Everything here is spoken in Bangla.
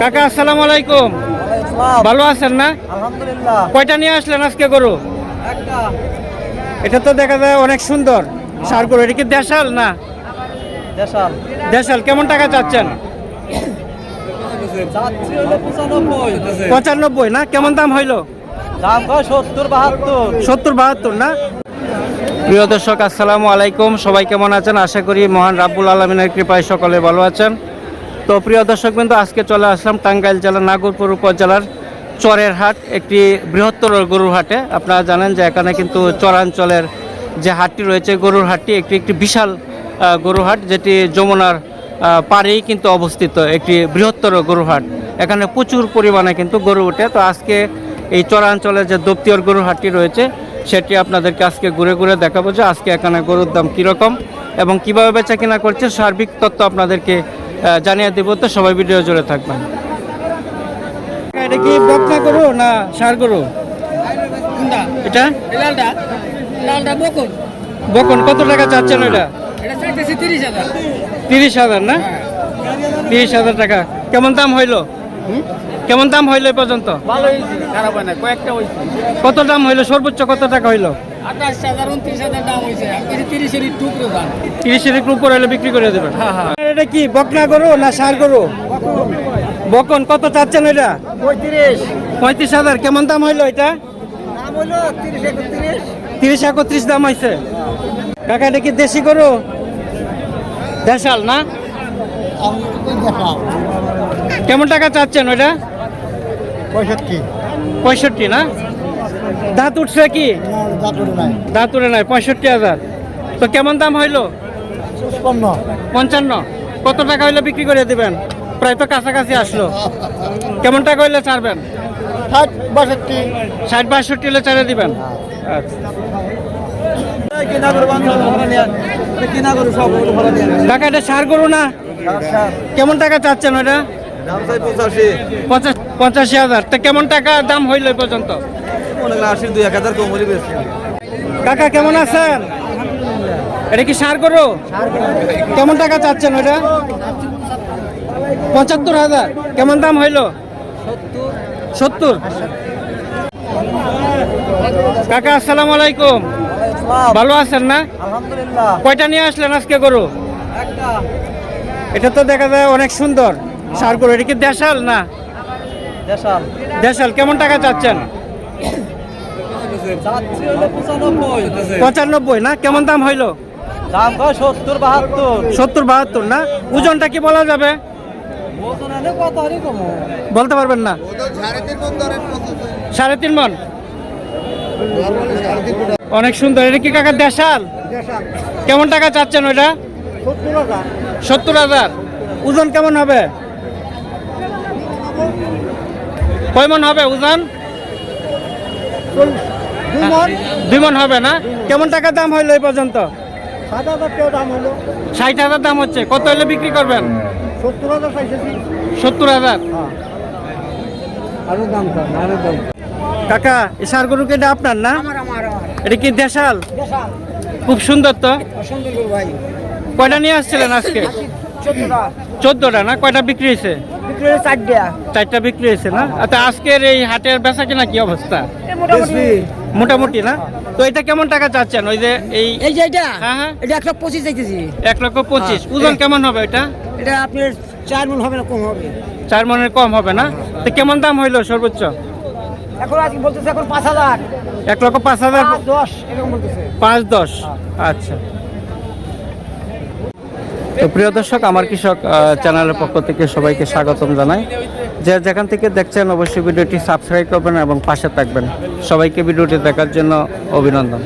কাকা আসসালামু আলাইকুম। ভালো আছেন না? আলহামদুলিল্লাহ। কয়টা নিয়ে আসলেন আজকে গরু? একটা। এটা তো দেখা যায় অনেক সুন্দর। সার গরু এটা কি দেশাল না? দেশাল। দেশাল কেমন টাকা চাচ্ছেন? পঁচানব্বই। পঁচানব্বই না? কেমন দাম হইল? দাম সত্তর বাহাত্তর। সত্তর বাহাত্তর না? প্রিয় দর্শক আসসালামু আলাইকুম। সবাই কেমন আছেন? আশা করি মহান রাব্বুল আলমিনের কৃপায় সকলে ভালো আছেন। তো প্রিয় দর্শক বিন্দু আজকে চলে আসলাম টাঙ্গাইল জেলার নাগরপুর উপজেলার চরের হাট, একটি বৃহত্তর গরুর হাটে। আপনারা জানেন যে এখানে কিন্তু চরাঞ্চলের যে হাটটি রয়েছে, গরুর হাটটি একটি একটি বিশাল গরুর হাট যেটি যমুনার পাড়েই কিন্তু অবস্থিত, একটি বৃহত্তর গরুর হাট। এখানে প্রচুর পরিমাণে কিন্তু গরু ওঠে। তো আজকে এই চরাঞ্চলের যে দপ্তিয়র গরুর হাটটি রয়েছে, সেটি আপনাদেরকে আজকে ঘুরে ঘুরে দেখাবো যে আজকে এখানে গরুর দাম কীরকম এবং কীভাবে বেচা কেনা করছে, সার্বিক তথ্য আপনাদেরকে জানিয়ে দেবো তো সবাই ভিডিও জুড়ে থাকবেন। এটা কি বকনা গরু না সার গরু? এটা? বকুন বকন কত টাকা চাচ্ছেন এটা? এটা তিরিশ হাজার। না? তিরিশ হাজার টাকা। কেমন দাম হইল? কেমন দাম হইল এ পর্যন্ত? হয় কত দাম হইল? সর্বোচ্চ কত টাকা হইল? আঠাশ হাজার উনত্রিশ হাজার দাম হয়েছে। তিরিশের টুকরো দাম। তিরিশের উপর হলে বিক্রি করে দেবেন? এটা কি বকনা গরু না সার গরু? বকন কত চাচ্ছেন এটা? পঁয়ত্রিশ। পঁয়ত্রিশ হাজার কেমন দাম হইল এটা? দাম তিরিশ একত্রিশ। তিরিশ একত্রিশ দাম হয়েছে কাকা এটা কি দেশি গরু? দেশাল না? কেমন টাকা চাচ্ছেন ওইটা? পঁয়ষট্টি। পঁয়ষট্টি না? দাঁত উঠছে কি? দাঁত উঠে নাই। পঁয়ষট্টি হাজার। তো কেমন দাম হইল? পঞ্চান্ন। কত টাকা হইলে বিক্রি করে দিবেন? প্রায় তো কাছাকাছি আসলো। কেমন টাকা হইলে ছাড়বেন? ষাট বাষট্টি। ষাট বাষট্টি হলে ছাড়ে দিবেন? আচ্ছা কিনা কিনা করু সব টাকা এটা সার গরু না? কেমন টাকা চাচ্ছেন ওটা পঁচাশি। হাজার। তা কেমন টাকা দাম হইল পর্যন্ত? কাকা কেমন আছেন? এটা কি সার গরু? কেমন টাকা চাচ্ছেন ওটা পঁচাত্তর হাজার। কেমন দাম হইল? সত্তর। কাকা আসসালামু আলাইকুম। ভালো আছেন না? কয়টা নিয়ে আসলেন আজকে গরু? এটা তো দেখা যায় অনেক সুন্দর। সার গরু এটা কি দেশাল না? দেশাল। দেশাল কেমন টাকা চাচ্ছেন? পঁচানব্বই। না? কেমন দাম হইল? দাম সত্তর বাহাত্তর। সত্তর বাহাত্তর না? ওজনটা কি বলা যাবে? বলতে পারবেন না? সাড়ে তিন মন। অনেক সুন্দর। এটা কি কাকা দেশাল? কেমন টাকা চাচ্ছেন ওইটা? সত্তর হাজার। ওজন কেমন হবে? কয় মন হবে ওজন দুই মন হবে না? কেমন টাকা দাম হইল এই পর্যন্ত? ষাট হাজার দাম হচ্ছে। কত হলে বিক্রি করবেন? সত্তর হাজার দাম কাকা এই সার গরুকে এটা আপনার না? এটা কি দেশাল? খুব সুন্দর তো। ভাই। কয়টা নিয়ে আসছিলেন আজকে? চোদ্দটা না? কয়টা বিক্রি হয়েছে? বিক্রি হয়েছে চারটা। চারটা বিক্রি হয়েছে না? আচ্ছা আজকের এই হাটের বেচা কিনা কি অবস্থা? মোটামুটি। মোটামুটি না? তো এটা কেমন টাকা চাচ্ছেন? ওই যে এই এই যে এটা? হ্যাঁ, হ্যাঁ। এটা একশো পঁচিশ চাইতেছি। এক লক্ষ পঁচিশ। হ্যাঁ। ওজন কেমন হবে এটা? এটা আপনার চার মন হবে না কম হবে। চার মনের কম হবে না? তো কেমন দাম হইল সর্বোচ্চ? এখন আজকে বলতেছে এখন পাঁচ হাজার। এক লক্ষ পাঁচ হাজার দশ এরকম বলতেছে। পাঁচ দশ। আচ্ছা। তো প্রিয় দর্শক, আমার কৃষক চ্যানেলের পক্ষ থেকে সবাইকে স্বাগতম জানাই। যে যেখান থেকে দেখছেন, অবশ্যই ভিডিওটি সাবস্ক্রাইব করবেন এবং পাশে থাকবেন। সবাইকে ভিডিওটি দেখার জন্য অভিনন্দন।